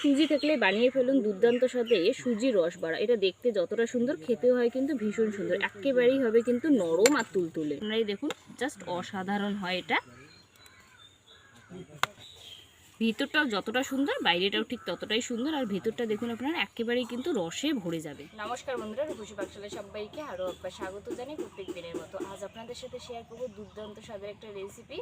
সুজি থাকলে বানিয়ে ফেলুন দুর্দান্ত সাথে সুজি রস বাড়া। এটা দেখতে যতটা সুন্দর খেতে হয় কিন্তু ভীষণ সুন্দর। একেবারেই হবে কিন্তু নরম আর তুলতুলে। আপনারাই দেখুন জাস্ট অসাধারণ হয় এটা। ভিতরটাও যতটা সুন্দর, বাইরেটাও ঠিক ততটাই সুন্দর। আর ভেতরটা দেখুন আপনারা, একেবারেই কিন্তু রসে ভরে যাবে। নমস্কার বন্ধুরা, রূপসী পাকশালে সবাইকে আরও একবার স্বাগত জানাই প্রত্যেক দিনের মতো। আজ আপনাদের সাথে শেয়ার করব দুর্দান্ত স্বাদের একটা রেসিপি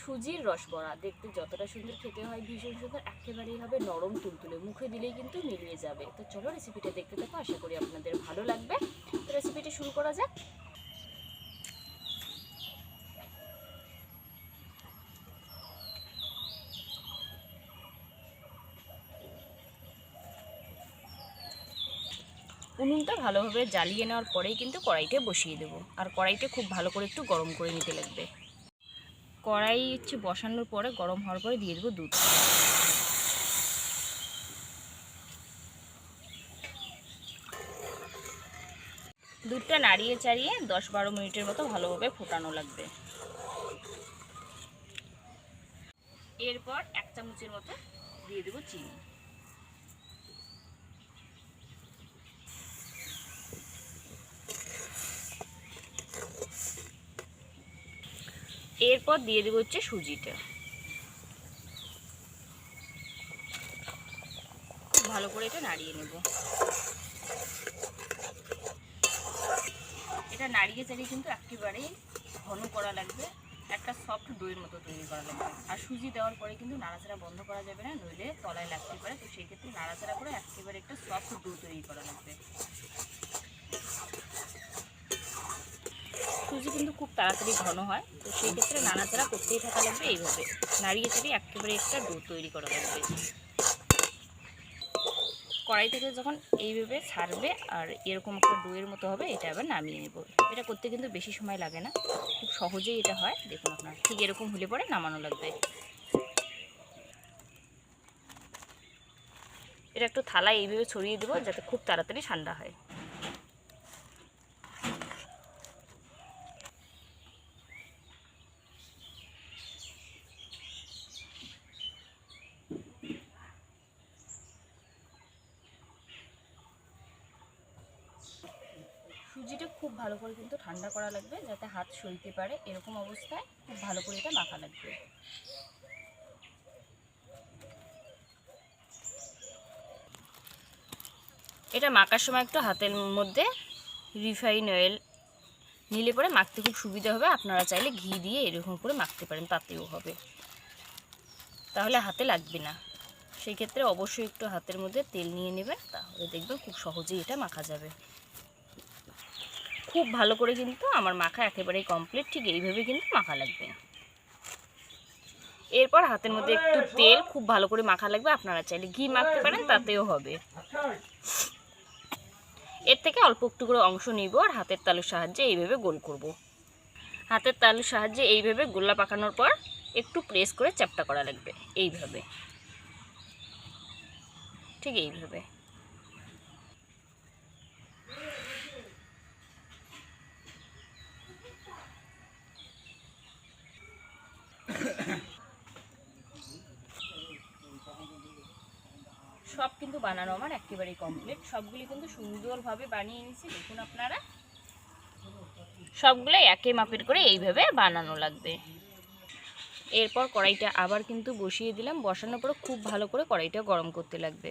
সুজির রস বড়া। দেখতে যতটা সুন্দর খেতে হয় ভীষণ সুন্দর, একেবারেই হবে নরম তুলতুলে। মুখে দিলেই কিন্তু মিলিয়ে যাবে। তো চলো রেসিপিটা দেখতে থাকো, আশা করি আপনাদের ভালো লাগবে। তো রেসিপিটা শুরু করা যাক। উনুনটা ভালোভাবে জ্বালিয়ে নেওয়ার পরেই কিন্তু কড়াইতে বসিয়ে দেবো। আর কড়াইতে খুব ভালো করে একটু গরম করে নিতে লাগবে। কড়াই হচ্ছে বসানোর পরে গরম হওয়ার পরে দিয়ে দেবো দুধ। দুধটা নাড়িয়ে চাড়িয়ে দশ বারো মিনিটের মতো ভালোভাবে ফোটানো লাগবে। এরপর এক চামচের মতো দিয়ে দেবো চিনি। এরপর দিয়ে দেবো হচ্ছে সুজিটা। ভালো করে এটা নাড়িয়ে নেব। এটা নাড়িয়ে চাড়িয়ে কিন্তু একেবারেই ঘন করা লাগবে। একটা সফট দইয়ের মতো তৈরি করা লাগবে। আর সুজি দেওয়ার পরে কিন্তু নাড়াচাড়া বন্ধ করা যাবে না, নইলে তলায় লাগতে পারে। তো সেই ক্ষেত্রে নাড়াচাড়া করে একেবারে একটা সফট দই তৈরি করা লাগবে। সুজি কিন্তু খুব তাড়াতাড়ি ঘন হয়, তো সেই ক্ষেত্রে নাড়াচাড়া করতেই থাকা লাগবে এইভাবে। নাড়িয়ে চাড়িয়ে একেবারে একটা ডো তৈরি করা লাগবে। কড়াই থেকে যখন এইভাবে ছাড়বে আর এরকম একটা ডোয়ের মতো হবে, এটা আবার নামিয়ে নেব। এটা করতে কিন্তু বেশি সময় লাগে না, খুব সহজেই এটা হয়। দেখুন আপনার, ঠিক এরকম হলে পরে নামানো লাগবে। এটা একটু থালায় এইভাবে ছড়িয়ে দেবো যাতে খুব তাড়াতাড়ি ঠান্ডা হয় সুজিটা খুব ভালো করে কিন্তু ঠান্ডা করা লাগবে যাতে হাত সইতে পারে। এরকম অবস্থায় খুব ভালো করে এটা মাখা লাগবে। এটা মাখার সময় একটু হাতের মধ্যে রিফাইন অয়েল নিলে পরে মাখতে খুব সুবিধা হবে। আপনারা চাইলে ঘি দিয়ে এরকম করে মাখতে পারেন, তাতেও হবে। তাহলে হাতে লাগবে না। সেই ক্ষেত্রে অবশ্যই একটু হাতের মধ্যে তেল নিয়ে নেবেন, তাহলে দেখবেন খুব সহজেই এটা মাখা যাবে। খুব ভালো করে কিন্তু আমার মাখা একেবারেই কমপ্লিট ঠিক এইভাবে কিন্তু মাখা লাগবে। এরপর হাতের মধ্যে একটু তেল, খুব ভালো করে মাখা লাগবে, আপনারা চাইলে ঘি মাখতে পারেন, তাতেও হবে। এর থেকে অল্প একটু করে অংশ নিব আর হাতের তালুর সাহায্যে এইভাবে গোল করব। হাতের তালুর সাহায্যে এইভাবে গোল্লা পাকানোর পর একটু প্রেস করে চ্যাপটা করা লাগবে, এইভাবে। ঠিক এইভাবে। সব কিন্তু বানানো আমার একেবারেই কমপ্লিট সবগুলি কিন্তু সুন্দরভাবে বানিয়ে নিয়েছি, দেখুন আপনারা। সবগুলো একে মাপের করে এইভাবে বানানো লাগবে। এরপর কড়াইটা আবার কিন্তু বসিয়ে দিলাম। বসানোর পরে খুব ভালো করে কড়াইটা গরম করতে লাগবে।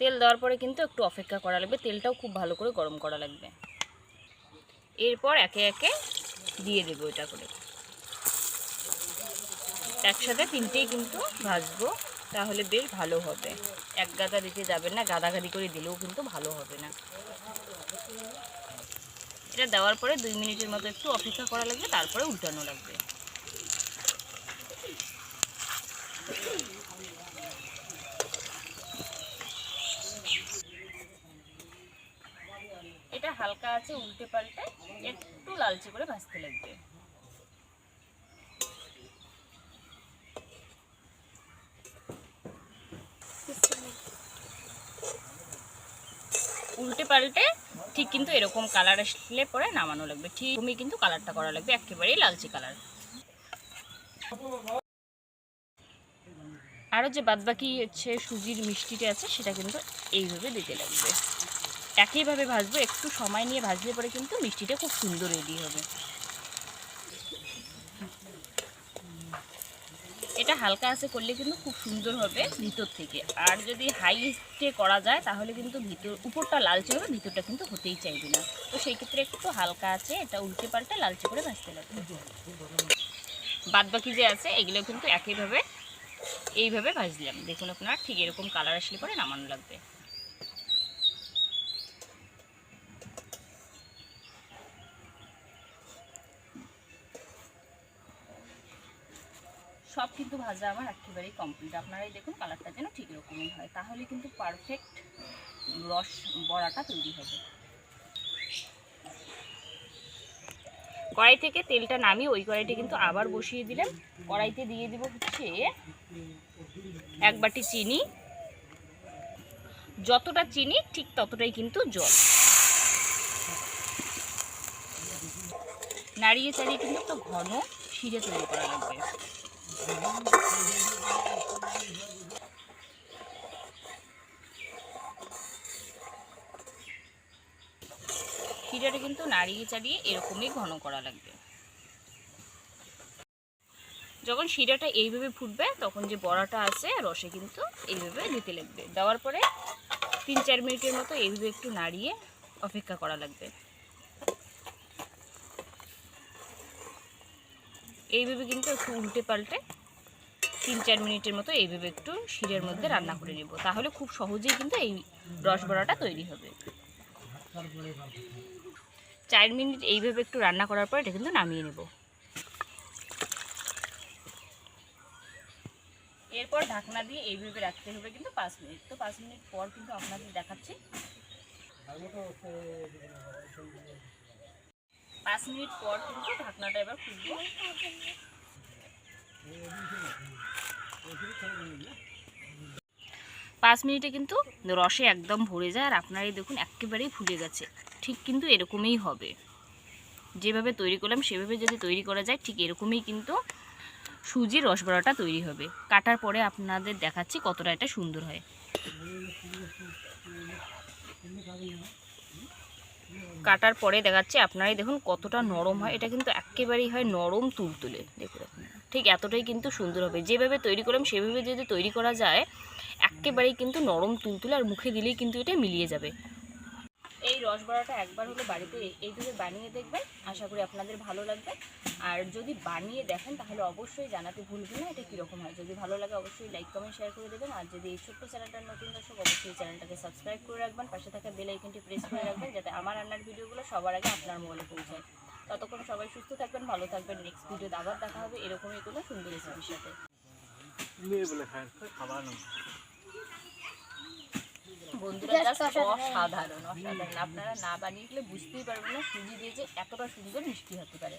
তেল দেওয়ার পরে কিন্তু একটু অপেক্ষা করা লাগবে। তেলটাও খুব ভালো করে গরম করা লাগবে। এরপর একে একে দিয়ে দেবো এটা করে। একসাথে তিনটেই কিন্তু ভাজবো, তাহলে বেশ ভালো হবে। এক গাদা দিতে যাবেন না, গাদাগাদি করে দিলেও কিন্তু ভালো হবে না। এটা দেওয়ার পরে দুই মিনিটের মতো একটু অপেক্ষা করা লাগবে, তারপরে উল্টানো লাগবে এটা হালকা আছে, উল্টে পাল্টে একটু লালচে করে ভাজতে লাগবে। উল্টে পাল্টে ঠিক কিন্তু এরকম কালার আসলে পরে নামানো লাগবে। ঠিক তুমি কিন্তু কালারটা করা লাগবে, একেবারেই লালচে কালার। আরও যে বাদবাকি হচ্ছে সুজির মিষ্টিটা আছে, সেটা কিন্তু এইভাবে দিতে লাগবে। একইভাবে ভাজবো, একটু সময় নিয়ে ভাজলে পরে কিন্তু মিষ্টিটা খুব সুন্দর রেডি হবে। এটা হালকা আছে করলে কিন্তু খুব সুন্দর হবে ভিতর থেকে। আর যদি হাইটে করা যায়, তাহলে কিন্তু ভিতর, উপরটা লালচে হবে, ভিতরটা কিন্তু হতেই চাইবে না। তো সেই ক্ষেত্রে একটু হালকা আছে, এটা উল্টে পাল্টে লালচে করে ভাজতে লাগবে। বাদ বাকি যে আছে, এগুলো কিন্তু একইভাবে, এইভাবে ভাজলাম। দেখুন আপনার, ঠিক এরকম কালার আসলে পরে নামানো লাগবে। সব কিন্তু ভাজা আমার একেবারেই কমপ্লিট আপনারাই দেখুন কালারটা যেন ঠিক এরকমই হয়। তাহলে কিন্তু পারফেক্ট রস বড়াটা তৈরি হবে। কড়াই থেকে তেলটা নামিয়ে ওই কড়াইটা কিন্তু আবার বসিয়ে দিলাম। কড়াইতে দিয়ে দিব হচ্ছে এক বাটি চিনি। যতটা চিনি ঠিক ততটাই কিন্তু জল। নাড়িয়ে চাড়িয়ে কিন্তু একটা ঘন শিরে তৈরি করা লাগবে। ক্ষীরাটা কিন্তু নাড়িয়ে চাড়িয়ে এরকমই ঘন করা লাগবে। যখন শিরাটা এইভাবে ফুটবে, তখন যে বড়াটা আছে, রসে কিন্তু এইভাবে দিতে লাগবে। দেওয়ার পরে তিন চার মিনিটের মতো এইভাবে একটু নাড়িয়ে অপেক্ষা করা লাগবে। এইভাবে কিন্তু একটু উল্টে পাল্টে তিন চার মিনিটের মতো এইভাবে একটু শিরের মধ্যে রান্না করে নেব। তাহলে খুব সহজেই কিন্তু এই রসবড়াটা তৈরি হবে। চার মিনিট এইভাবে একটু রান্না করার পর এটা কিন্তু নামিয়ে নেব। এরপর ঢাকনা দিয়ে এইভাবে রাখতে হবে কিন্তু পাঁচ মিনিট। তো পাঁচ মিনিট পর কিন্তু আপনাদের দেখাচ্ছি। পাঁচ মিনিট পর কিন্তু ঢাকনাটা এবার খুলবো। পাঁচ মিনিটে কিন্তু রসে একদম ভরে যায় আর আপনারাই দেখুন একেবারেই ফুলে গেছে। ঠিক কিন্তু এরকমই হবে। যেভাবে তৈরি করলাম, সেভাবে যদি তৈরি করা যায়, ঠিক এরকমই কিন্তু সুজির রসবড়াটা তৈরি হবে। কাটার পরে আপনাদের দেখাচ্ছি কতটা এটা সুন্দর হয়। কাটার পরে দেখাচ্ছি আপনারাই দেখুন কতটা নরম হয়। এটা কিন্তু একেবারেই হয় নরম তুলতুলে দেখুন ঠিক এতটাই কিন্তু সুন্দর হবে। যেভাবে তৈরি করলাম, সেভাবে যদি তৈরি করা যায়, একেবারেই কিন্তু নরম তুলতুলে আর মুখে দিলেই কিন্তু এটা মিলিয়ে যাবে। রসবড়াটা একবার হলে বাড়িতে এইভাবে বানিয়ে দেখবেন। আশা করি আপনাদের ভালো লাগবে। আর যদি বানিয়ে দেখেন, তাহলে অবশ্যই জানাতে ভুলবেন না, এটা কীরকম হয়। যদি ভালো লাগে, অবশ্যই লাইক কমেন্ট শেয়ার করে দেবেন। আর যদি এই ছোট্ট চ্যানেলটার নতুন দর্শক, অবশ্যই চ্যানেলটাকে সাবস্ক্রাইব করে রাখবেন। পাশে থাকা বেল আইকনটি প্রেস করে রাখবেন, যাতে আমার রান্নার ভিডিওগুলো সবার আগে আপনার মোবাইলে পৌঁছায় ততক্ষণ সবাই সুস্থ থাকবেন, ভালো থাকবেন। নেক্সট ভিডিওতে আবার দেখা হবে এরকমই কোনো সুন্দর রেসিপির সাথে। বন্ধুরা জাস্ট অসাধারণ অসাধারণ। আপনারা না বানিয়ে গেলে বুঝতেই পারবেন না সুজি দিয়ে যে এতটা সুন্দর মিষ্টি হতে পারে।